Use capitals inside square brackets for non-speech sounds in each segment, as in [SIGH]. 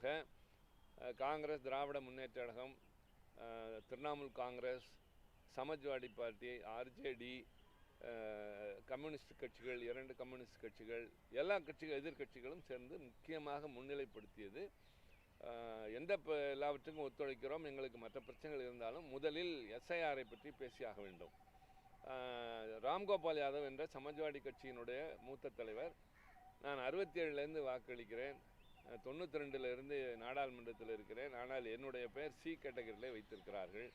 காரணமாக Congress Dravida Munnetra Kazhagam Trinamool Congress Samajwadi party RJD communist கட்சிகள் இரண்டு communist கட்சிகள் எல்லா கட்சிகள் எதிர்க்கட்சிகளும் சேர்ந்து முக்கியமாக முன்னிலைப்படுத்தியது. எந்த ப- எல்லாவற்றுக்கும் ஒத்துழைக்கிறோம் எங்களுக்கு மற்ற பிரச்சனைகள் இருந்தாலும் முதலில் எஸ்ஐஆரை பற்றி பேசியாக வேண்டும். ராம்கோபால் யாதவ் என்ற சமாஜ்வாடி கட்சியினுடைய மூத்த தலைவர் நான் அறுபத்தி ஏழுலேருந்து வாக்களிக்கிறேன். தொண்ணூற்றி ரெண்டுலேருந்து நாடாளுமன்றத்தில் இருக்கிறேன். ஆனால் என்னுடைய பெயர் சி கேட்டகரியிலே வைத்திருக்கிறார்கள்.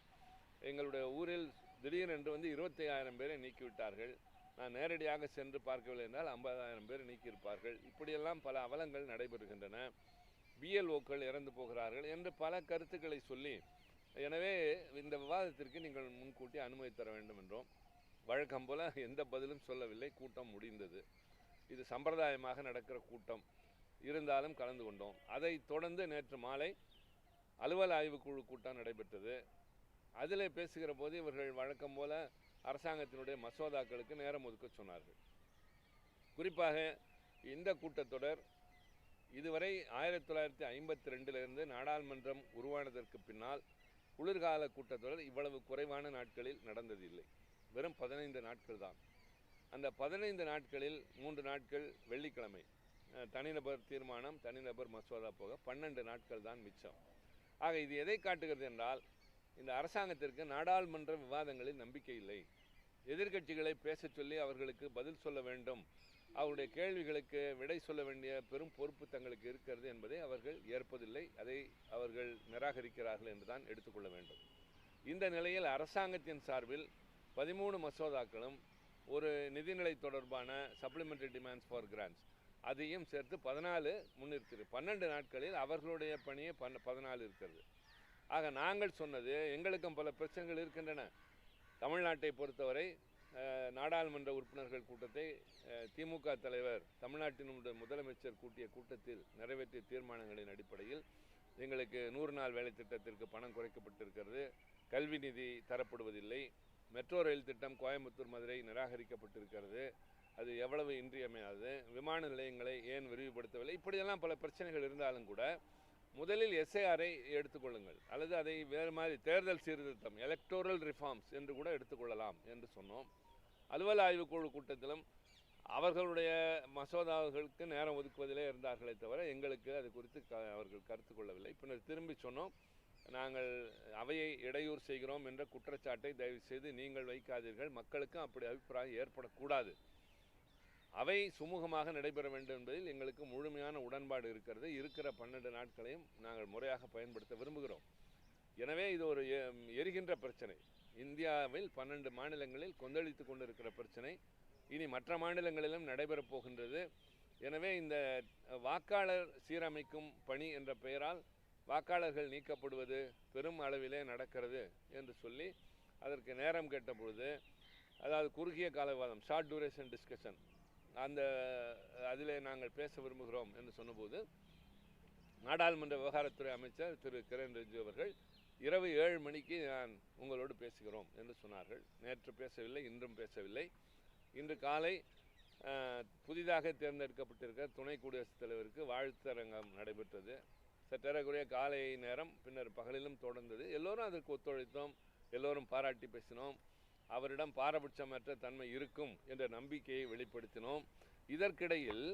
எங்களுடைய ஊரில் திடீரென்று வந்து இருபத்தி ஆயிரம் பேரை நீக்கிவிட்டார்கள். நான் நேரடியாக சென்று பார்க்கவில்லை என்றால் ஐம்பதாயிரம் பேர் நீக்கியிருப்பார்கள். இப்படியெல்லாம் பல அவலங்கள் நடைபெறுகின்றன. பிஎல்ஓக்கள் இறந்து போகிறார்கள் என்று பல கருத்துக்களை சொல்லி எனவே இந்த விவாதத்திற்கு நீங்கள் முன்கூட்டி அனுமதி தர வேண்டும் என்றோம். வழக்கம் போல் எந்த பதிலும் சொல்லவில்லை. கூட்டம் முடிந்தது. இது சம்பிரதாயமாக நடக்கிற கூட்டம். இருந்தாலும் கலந்து கொண்டோம். அதை தொடர்ந்து நேற்று மாலை அலுவல் ஆய்வுக்குழு கூட்டம் நடைபெற்றது. அதில் பேசுகிற போது இவர்கள் வழக்கம் போல அரசாங்கத்தினுடைய மசோதாக்களுக்கு நேரம் ஒதுக்க சொன்னார்கள். குறிப்பாக இந்த கூட்டத்தொடர் இதுவரை ஆயிரத்தி தொள்ளாயிரத்தி ஐம்பத்தி ரெண்டிலிருந்து நாடாளுமன்றம் உருவானதற்கு பின்னால் குளிர்கால கூட்டத்தொடர் இவ்வளவு குறைவான நாட்களில் நடந்ததில்லை. வெறும் பதினைந்து நாட்கள் தான். அந்த பதினைந்து நாட்களில் மூன்று நாட்கள் வெள்ளிக்கிழமை. தனிநபர் தீர்மானம் தனிநபர் மசோதா போக பன்னெண்டு நாட்கள் தான் மிச்சம். ஆக இது எதை காட்டுகிறது என்றால் இந்த அரசாங்கத்திற்கு நாடாளுமன்ற விவாதங்களில் நம்பிக்கை இல்லை. எதிர்க்கட்சிகளை பேசச் சொல்லி அவர்களுக்கு பதில் சொல்ல வேண்டும். அவருடைய கேள்விகளுக்கு விடை சொல்ல வேண்டிய பெரும் பொறுப்பு தங்களுக்கு இருக்கிறது என்பதை அவர்கள் ஏற்பதில்லை. அதை அவர்கள் நிராகரிக்கிறார்கள் என்று தான் எடுத்துக்கொள்ள வேண்டும். இந்த நிலையில் அரசாங்கத்தின் சார்பில் பதிமூணு மசோதாக்களும் ஒரு நிதிநிலை தொடர்பான சப்ளிமெண்டரி டிமாண்ட்ஸ் ஃபார் கிராண்ட்ஸ் அதையும் சேர்த்து பதினாலு முன்னிறுத்திரு. பன்னெண்டு நாட்களில் அவர்களுடைய பணியை பன்ன பதினாலு இருக்கிறது. ஆக நாங்கள் சொன்னது எங்களுக்கும் பல பிரச்சனைகள் இருக்கின்றன. தமிழ்நாட்டை பொறுத்தவரை நாடாளுமன்ற உறுப்பினர்கள் கூட்டத்தை திமுக தலைவர் தமிழ்நாட்டினுடைய முதலமைச்சர் கூட்டிய கூட்டத்தில் நிறைவேற்றிய தீர்மானங்களின் அடிப்படையில் எங்களுக்கு நூறு நாள் வேலை திட்டத்திற்கு பணம் குறைக்கப்பட்டிருக்கிறது. கல்வி நிதி தரப்படுவதில்லை. மெட்ரோ ரயில் திட்டம் கோயம்புத்தூர் மதுரை நிராகரிக்கப்பட்டிருக்கிறது. அது எவ்வளவு இன்றியமையாது விமான நிலையங்களை ஏன் விரிவுபடுத்தவில்லை? இப்படியெல்லாம் பல பிரச்சனைகள் இருந்தாலும் கூட முதலில் எஸ்ஏஆரை எடுத்துக்கொள்ளுங்கள். அல்லது அதை வேறு மாதிரி தேர்தல் சீர்திருத்தம் எலக்டோரல் ரிஃபார்ம்ஸ் என்று கூட எடுத்துக்கொள்ளலாம் என்று சொன்னோம். அலுவல் ஆய்வுக்குழு கூட்டத்திலும் அவர்களுடைய மசோதாவுகளுக்கு நேரம் ஒதுக்குவதிலே இருந்தார்களே தவிர எங்களுக்கு அது குறித்து க அவர்கள் கருத்து கொள்ளவில்லை. பின்னர் திரும்பி சொன்னோம் நாங்கள் அவையை இடையூறு செய்கிறோம் என்ற குற்றச்சாட்டை தயவு செய்து நீங்கள் வைக்காதீர்கள். மக்களுக்கும் அப்படி அபிப்பிராயம் ஏற்படக்கூடாது. அவை சுமூகமாக நடைபெற வேண்டும் என்பதில் எங்களுக்கு முழுமையான உடன்பாடு இருக்கிறது. இருக்கிற பன்னெண்டு நாட்களையும் நாங்கள் முறையாக பயன்படுத்த விரும்புகிறோம். எனவே இது ஒரு எரிகின்ற பிரச்சனை. இந்தியாவில் பன்னெண்டு மாநிலங்களில் கொந்தளித்து கொண்டிருக்கிற பிரச்சனை. இனி மற்ற மாநிலங்களிலும் நடைபெறப் போகின்றது. எனவே இந்த வாக்காளர் சீரமைக்கும் பணி என்ற பெயரால் வாக்காளர்கள் நீக்கப்படுவது பெரும் அளவிலே நடக்கிறது என்று சொல்லி அதற்கு நேரம் கேட்ட பொழுது அதாவது குறுகிய காலவாதம் ஷார்ட் டியூரேஷன் டிஸ்கஷன் அந்த அதிலே நாங்கள் பேச விரும்புகிறோம் என்று சொன்னபோது நாடாளுமன்ற விவகாரத்துறை அமைச்சர் திரு. கிரண் ரிஜிஜு அவர்கள் இரவு ஏழு மணிக்கு நான் உங்களோடு பேசுகிறோம் என்று சொன்னார்கள். நேற்று பேசவில்லை இன்றும் பேசவில்லை. இன்று காலை புதிதாக தேர்ந்தெடுக்கப்பட்டிருக்க துணை குடியரசுத் தலைவருக்கு வாழ்த்தரங்கம் நடைபெற்றது. சற்றேறக்குறைய காலை நேரம் பின்னர் பகலிலும் தொடர்ந்தது. எல்லோரும் அதற்கு ஒத்துழைத்தோம். எல்லோரும் பாராட்டி பேசினோம். அவரிடம் பாரபட்சமற்ற தன்மை இருக்கும் என்ற நம்பிக்கையை வெளிப்படுத்தினோம். இதற்கிடையில்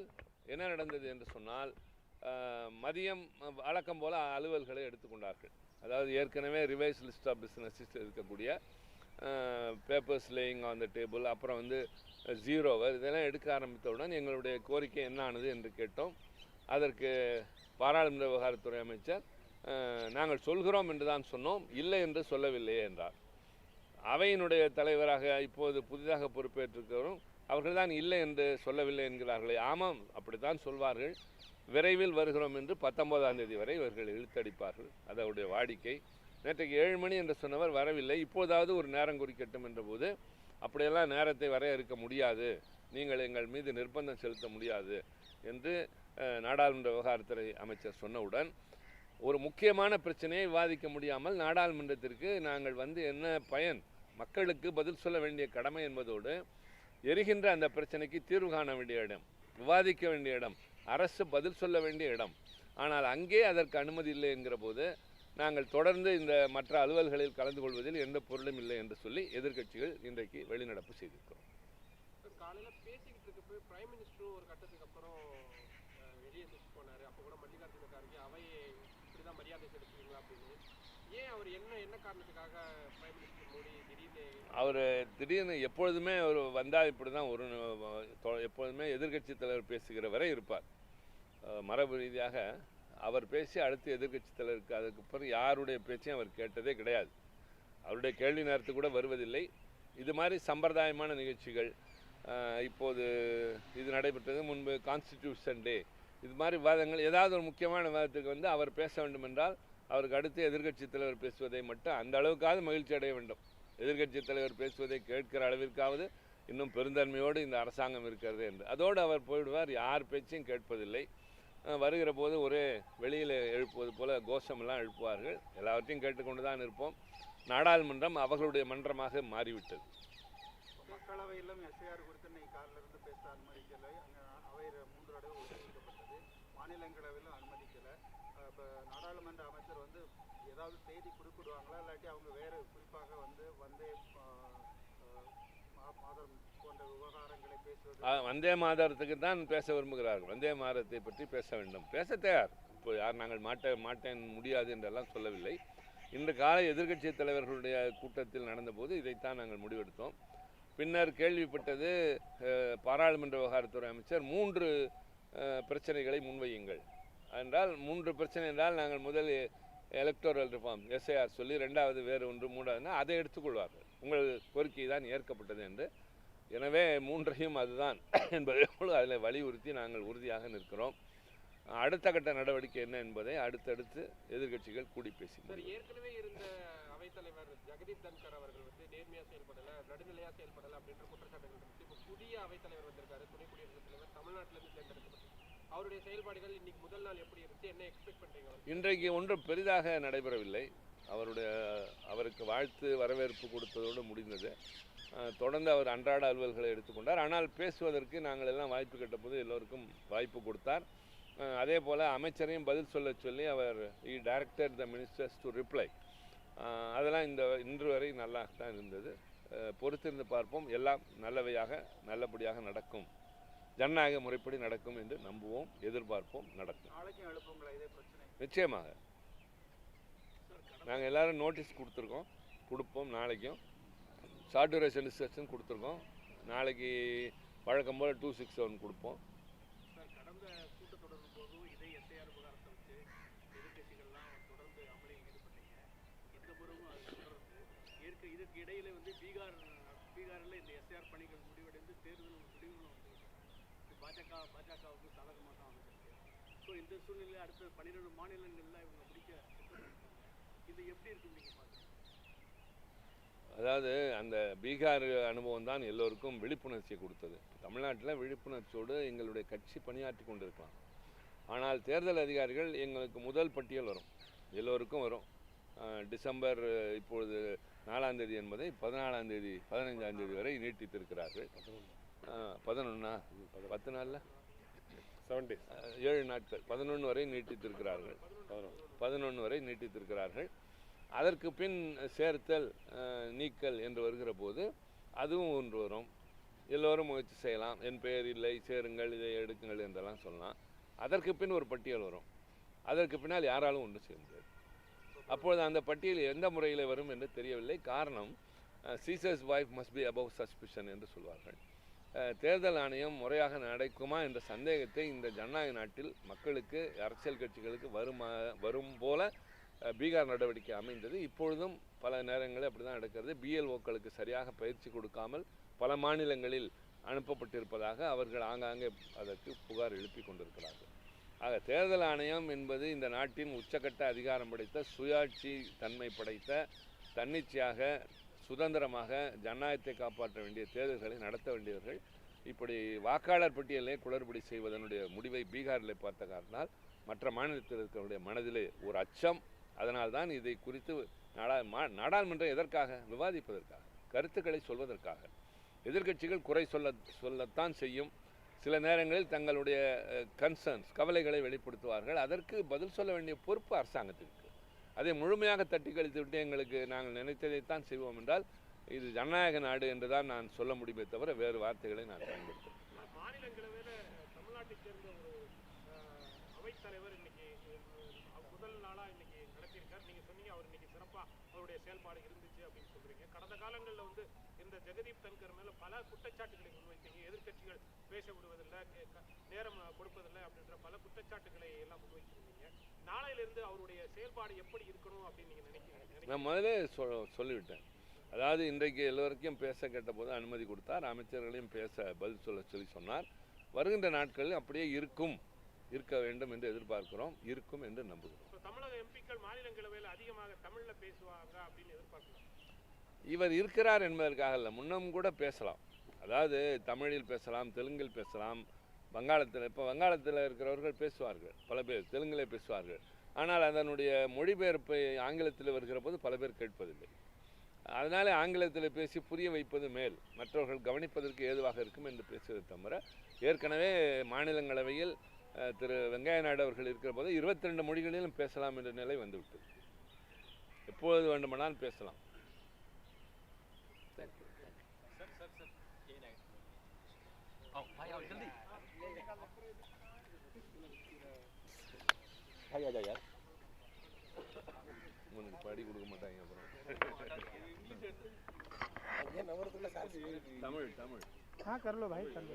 என்ன நடந்தது என்று சொன்னால் மதியம் வழக்கம் போல அலுவல்களை எடுத்துக்கொண்டார்கள். அதாவது ஏற்கனவே ரிவைஸ் லிஸ்ட் ஆஃப் பிஸ்னஸஸ் இருக்கக்கூடிய papers laying on the table அப்புறம் வந்து ஜீரோவர் இதெல்லாம் எடுக்க ஆரம்பித்தவுடன் எங்களுடைய கோரிக்கை என்ன ஆனது என்று கேட்டோம். அதற்கு பாராளுமன்ற விவகாரத்துறை அமைச்சர் நாங்கள் சொல்கிறோம் என்று தான் சொன்னோம். இல்லை என்று சொல்லவில்லையே என்றார். அவையினுடைய தலைவராக இப்போது புதிதாக பொறுப்பேற்றிருக்கிறவரும் அவர்கள்தான் இல்லை என்று சொல்லவில்லை என்கிறார்களே. ஆமாம் அப்படித்தான் சொல்வார்கள். விரைவில் வருகிறோம் என்று பத்தொன்பதாம் தேதி வரை இவர்கள் இழுத்தடிப்பார்கள். அதனுடைய வாடிக்கை. நேற்றைக்கு ஏழு மணி என்று சொன்னவர் வரவில்லை. இப்போதாவது ஒரு நேரம் குறிக்கட்டும் என்றபோது அப்படியெல்லாம் நேரத்தை வரையறுக்க முடியாது. நீங்கள் எங்கள் மீது நிர்பந்தம் செலுத்த முடியாது என்று நாடாளுமன்ற விவகாரத்துறை அமைச்சர் சொன்னவுடன் ஒரு முக்கியமான பிரச்சனையை விவாதிக்க முடியாமல் நாடாளுமன்றத்திற்கு நாங்கள் வந்து என்ன பயன்? மக்களுக்கு பதில் சொல்ல வேண்டிய கடமை என்பதோடு எரிகின்ற அந்த பிரச்சனைக்கு தீர்வு காண வேண்டிய இடம் விவாதிக்க வேண்டிய இடம் அரசு பதில் சொல்ல வேண்டிய இடம். ஆனால் அங்கே அதற்கு அனுமதி இல்லை என்கிற போது நாங்கள் தொடர்ந்து இந்த மற்ற அலுவல்களில் கலந்து கொள்வதில் எந்த பொருளும் இல்லை என்று சொல்லி எதிர்க்கட்சிகள் இன்றைக்கு வெளிநடப்பு செய்திருக்கிறோம். காலையில பேசிக்கிட்டு இருக்கப்போ பிரைம் மினிஸ்டரும் ஒரு கட்டத்துக்கு அப்புறம் வெளியே அப்போ கூட மல்லிகார்ஜுன கார்கே மரியாதை செலுத்துவீங்களா அப்படின்னு. ஏன் அவர் என்ன என்ன காரணத்துக்காக பிரைம் மினிஸ்டர் அவர் திடீர்னு எப்பொழுதுமே அவர் வந்தால் இப்படி தான் ஒரு எப்பொழுதுமே எதிர்க்கட்சி தலைவர் பேசுகிற வரை இருப்பார். மரபு ரீதியாக அவர் பேசி அடுத்து எதிர்கட்சி தலைவருக்கு அதுக்கப்புறம் யாருடைய பேச்சையும் அவர் கேட்டதே கிடையாது. அவருடைய கேள்வி நேரத்து கூட வருவதில்லை. இது மாதிரி சம்பிரதாயமான நிகழ்ச்சிகள் இப்போது இது நடைபெற்றது முன்பு கான்ஸ்டிடியூஷன் டே இது மாதிரி விவாதங்கள் ஏதாவது ஒரு முக்கியமான விவாதத்துக்கு வந்து அவர் பேச வேண்டும் என்றால் அவருக்கு அடுத்து எதிர்கட்சி தலைவர் பேசுவதை மட்டும் அந்த அளவுக்காவது மகிழ்ச்சி அடைய வேண்டும். எதிர்க்கட்சி தலைவர் பேசுவதை கேட்கிற அளவிற்காவது இன்னும் பெருந்தன்மையோடு இந்த அரசாங்கம் இருக்கிறது என்று. அதோடு அவர் போயிடுவார் யார் பேச்சையும் கேட்பதில்லை. வருகிற போது ஒரே வெளியில் எழுப்புவது போல கோஷமெல்லாம் எழுப்புவார்கள். எல்லாவற்றையும் கேட்டுக்கொண்டு தான் இருப்போம். நாடாளுமன்றம் அவர்களுடைய மன்றமாக மாறிவிட்டது. மக்களவையிலும் எஸ்ஐஆர் குறித்து இன்னைக்கு பேச அனுமதிக்கலை. அங்கே அவை மூன்று தடவை மாநிலங்களவையிலும் அமைச்சர் வந்து ஏதாவது செய்தி குறிப்பிடுவாங்களா? இல்லாட்டி அவங்க வேறு குறிப்பாக வந்து வந்தே மாதம் போன்ற விவகாரங்களை பேசுவது. வந்தே மாதத்துக்கு தான் பேச விரும்புகிறார்கள். வந்தே மாதத்தை பற்றி பேச வேண்டும். பேச தயார். இப்போ யார் நாங்கள் மாட்ட மாட்டேன் முடியாது என்றெல்லாம் சொல்லவில்லை. இன்று காலை எதிர்க்கட்சி தலைவர்களுடைய கூட்டத்தில் நடந்தபோது இதைத்தான் நாங்கள் முடிவெடுத்தோம். பின்னர் கேள்விப்பட்டது பாராளுமன்ற விவகாரத்துறை அமைச்சர் மூன்று பிரச்சனைகளை முன்வையுங்கள். என்றால் மூன்று பிரச்சனை என்றால் நாங்கள் முதல் எலக்டோரல் ரிஃபார்ம் எஸ்ஐஆர் சொல்லி ரெண்டாவது வேறு ஒன்று மூன்றாவதுனா அதை எடுத்துக்கொள்வார்கள். உங்கள் கோரிக்கை தான் ஏற்கப்பட்டது என்று. எனவே மூன்றையும் அதுதான் [COUGHS] என்பதை அதில் வலியுறுத்தி நாங்கள் உறுதியாக நிற்கிறோம். அடுத்த கட்ட நடவடிக்கை என்ன என்பதை அடுத்தடுத்து எதிர்கட்சிகள் கூடி பேசி ஏற்கனவே இருந்த அவைத்தலைவர் ஜெகதீப் தன்கர் அவர்கள் வந்து நேர்மையாக செயல்படல நடுநிலையாக செயல்படல அப்படின்ற குற்றச்சாட்டுகள் இருக்கு இப்போ புதிய அவைத்தலைவர் வந்திருக்காரு துணை குடியரசுத் தலைவர் தமிழ்நாட்டிலிருந்து தேர்ந்தெடுக்கப்பட்டு அவருடைய செயல்பாடுகள் இன்னைக்கு முதல் நாள் எப்படி இருந்து என்ன எக்ஸ்பெக்ட் பண்றீங்க? இன்றைக்கு ஒன்றும் பெரிதாக நடைபெறவில்லை. அவருடைய அவருக்கு வாழ்த்து வரவேற்பு கொடுத்ததோடு முடிந்தது. தொடர்ந்து அவர் அன்றாட அலுவல்களை எடுத்துக்கொண்டார். ஆனால் பேசுவதற்கு நாங்கள் எல்லாம் வாய்ப்பு கேட்டபோது எல்லோருக்கும் வாய்ப்பு கொடுத்தார். அதே போல் அமைச்சரையும் பதில் சொல்ல சொல்லி அவர் he director the ministers to reply அதெல்லாம் இந்த இன்று வரை நல்லா தான் இருந்தது பொறுத்திருந்து பார்ப்போம். எல்லாம் நல்லவையாக நல்லபடியாக நடக்கும். ஜனநாயக முறைப்படி நடக்கும் என்று நம்புவோம் எதிர்பார்ப்போம் நடக்கும். நிச்சயமாக. நாங்கள் எல்லாரும் நோட்டீஸ் கொடுத்துருக்கோம். கொடுப்போம் நாளைக்கும். ஷார்ட் டியூரேஷன் டிஸ்கஷன் கொடுத்துருக்கோம். நாளைக்கு வழக்கம் போல் டூ சிக்ஸ் செவன் கொடுப்போம். சார் கடந்த கூட்டத்தொடரின் போதும் இதே எஸ்ஐஆர் விவகாரத்தை வச்சு எதிர்கட்சிகள்லாம் தொடர்ந்து அமளியில் ஈடுபட்டீங்க. இந்த முறையும் அது தொடருது ஏற்க இதுக்கு இடையில வந்து பீகார் பீகாரில் இந்த எஸ்ஐஆர் பணிகள் முடிவடைந்து தேர்தல் முடிவுகளும் பாஜக பாஜகவுக்கு சாதகமாக தான் அமைஞ்சிருக்கு. ஸோ இந்த சூழ்நிலையில் அடுத்த பன்னிரெண்டு மாநிலங்களில் இவங்க முடிக்க. இது எப்படி இருக்கு நீங்கள் பார்க்குறீங்க? அதாவது அந்த பீகார் அனுபவம் தான் எல்லோருக்கும் விழிப்புணர்ச்சியை கொடுத்தது. தமிழ்நாட்டில் விழிப்புணர்ச்சியோடு எங்களுடைய கட்சி பணியாற்றி கொண்டிருக்கலாம். ஆனால் தேர்தல் அதிகாரிகள் எங்களுக்கு முதல் பட்டியல் வரும். எல்லோருக்கும் வரும். டிசம்பர் இப்பொழுது நாலாம் தேதி என்பதை பதினாலாம் தேதி பதினைஞ்சாம் தேதி வரை நீட்டித்திருக்கிறார்கள். பதினொன்னா? பத்து நாளில்? செவன் டேஸ் ஏழு நாட்கள். பதினொன்று வரை நீட்டித்திருக்கிறார்கள். பதினொன்று வரை நீட்டித்திருக்கிறார்கள். அதற்கு பின் சேர்த்தல் நீக்கல் என்று வருகிற போது அதுவும் ஒன்று வரும். எல்லோரும் முயற்சி செய்யலாம். என் பெயர் இல்லை சேருங்கள் இதை எடுக்குங்கள் என்றெல்லாம் சொல்லலாம். அதற்கு பின் ஒரு பட்டியல் வரும். அதற்கு பின்னால் யாராலும் ஒன்று செய்ய முடியாது. அப்பொழுது அந்த பட்டியல் எந்த முறையில் வரும் என்று தெரியவில்லை. காரணம் Caesar's wife must be above suspicion என்று சொல்வார்கள். தேர்தல் ஆணையம் முறையாக நடக்குமா என்ற சந்தேகத்தை இந்த ஜனநாயக நாட்டில் மக்களுக்கு அரசியல் கட்சிகளுக்கு வருமா வரும் போல பீகார் நடவடிக்கை அமைந்தது. இப்பொழுதும் பல நேரங்களில் அப்படி தான் நடக்கிறது பிஎல்ஓக்களுக்கு சரியாக பயிற்சி கொடுக்காமல் பல மாநிலங்களில் அனுப்பப்பட்டிருப்பதாக அவர்கள் ஆங்காங்கே அதற்கு புகார் எழுப்பி கொண்டிருக்கிறார்கள். ஆக தேர்தல் ஆணையம் என்பது இந்த நாட்டின் உச்சக்கட்ட அதிகாரம் படைத்த சுயாட்சி தன்மை படைத்த தன்னிச்சையாக சுதந்திரமாக ஜனநாயகத்தை காப்பாற்ற வேண்டிய தேர்தல்களை நடத்த வேண்டியவர்கள் இப்படி வாக்காளர் பட்டியலை குளறுபடி செய்வதனுடைய முடிவை பீகாரில் பார்த்த காரணத்தால் மற்ற மாநிலத்தில் இருக்கிறவருடைய மனதிலே ஒரு அச்சம். அதனால்தான் இதை குறித்து நாடா மா- நாடாளுமன்றம் எதற்காக? விவாதிப்பதற்காக கருத்துக்களை சொல்வதற்காக. எதிர்க்கட்சிகள் குறை சொல்ல சொல்லத்தான் செய்யும். சில நேரங்களில் தங்களுடைய கன்சர்ன்ஸ் கவலைகளை வெளிப்படுத்துவார்கள். அதற்கு பதில் சொல்ல வேண்டிய பொறுப்பு அரசாங்கத்திற்கு. அதை முழுமையாக தட்டி கழித்து விட்டு எங்களுக்கு நாங்கள் நினைத்ததைத்தான் செய்வோம் என்றால் இது ஜனநாயக நாடு என்று தான் நான் சொல்ல முடியுமே தவிர வேறு வார்த்தைகளை நான் பயன்படுத்துவேன் மாநிலங்களவையில் இந்த ஜெகதீப் தன்கர் மேல பல குற்றச்சாட்டுகளை முன்வைத்தீங்க எதிர்க்கட்சிகள் பேச விடுவதில்லை நேரம் கொடுப்பதில்லை அப்படின்ற பல குற்றச்சாட்டுகளை எல்லாம் முன்வைச்சிருந்தீங்க நாளையிலிருந்து அவருடைய செயல்பாடு எப்படி இருக்கணும் அப்படின்னு நீங்க நினைக்கிறீங்க? நான் முதலே சொ சொல்லிவிட்டேன். அதாவது இன்றைக்கு எல்லோருக்கும் பேச கேட்டபோது அனுமதி கொடுத்தார். அமைச்சர்களையும் பேச பதில் சொல்ல சொல்லி சொன்னார். வருகின்ற நாட்களில் அப்படியே இருக்கும் இருக்க வேண்டும் என்று எதிர்பார்க்கிறோம். இருக்கும் என்று நம்புகிறோம். தமிழக எம்பிக்கள் மாநிலங்களவையில் அதிகமாக தமிழ்ல பேசுவாங்க அப்படின்னு எதிர்பார்க்கலாம். இவர் இருக்கிறார் என்பதற்காக இல்லை முன்னும் கூட பேசலாம். அதாவது தமிழில் பேசலாம் தெலுங்கில் பேசலாம் வங்காளத்தில் இப்போ வங்காளத்தில் இருக்கிறவர்கள் பேசுவார்கள் பல பேர் தெலுங்கிலே பேசுவார்கள். ஆனால் அதனுடைய மொழிபெயர்ப்பை ஆங்கிலத்தில் வருகிற போது பல பேர் கேட்பதில்லை. அதனாலே ஆங்கிலத்தில் பேசி புரிய வைப்பது மேல் மற்றவர்கள் கவனிப்பதற்கு ஏதுவாக இருக்கும் என்று பேசுவதை தவிர ஏற்கனவே மாநிலங்களவையில் திரு வெங்கைய நாயுடு அவர்கள் இருக்கிற போது இருபத்தி ரெண்டு மொழிகளிலும் பேசலாம் என்ற நிலை வந்துவிட்டது. எப்போது வேண்டுமானால் பேசலாம். உனக்கு படி கொடுக்க மாட்டாங்க அப்புறம் தமிழ் தமிழ் हाँ कर लो भाई कर लो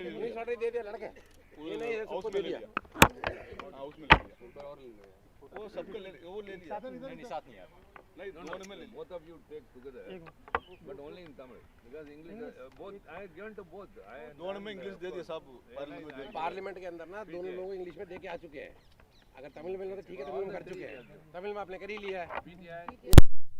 इंग्लिश ऑर्डर दे दिया लड़के ये नहीं है सबको दे दिया हाँ उसमें ले लिया वो सबको ले वो ले लिया नहीं साथ नहीं यार नहीं दोनों में ले लिया both of you take together but only in Tamil. Because English uh, both I have given to both. I दोनों में इंग्लिश दे दिया सब पार्लियामेंट में पार्लियामेंट के अंदर ना दोनों लोग इंग्लिश में दे के आ चुके हैं। अगर तमिल में तो ठीक है तमिल में कर चुके हैं। तमिल में आपने कर ही लिया है। PTI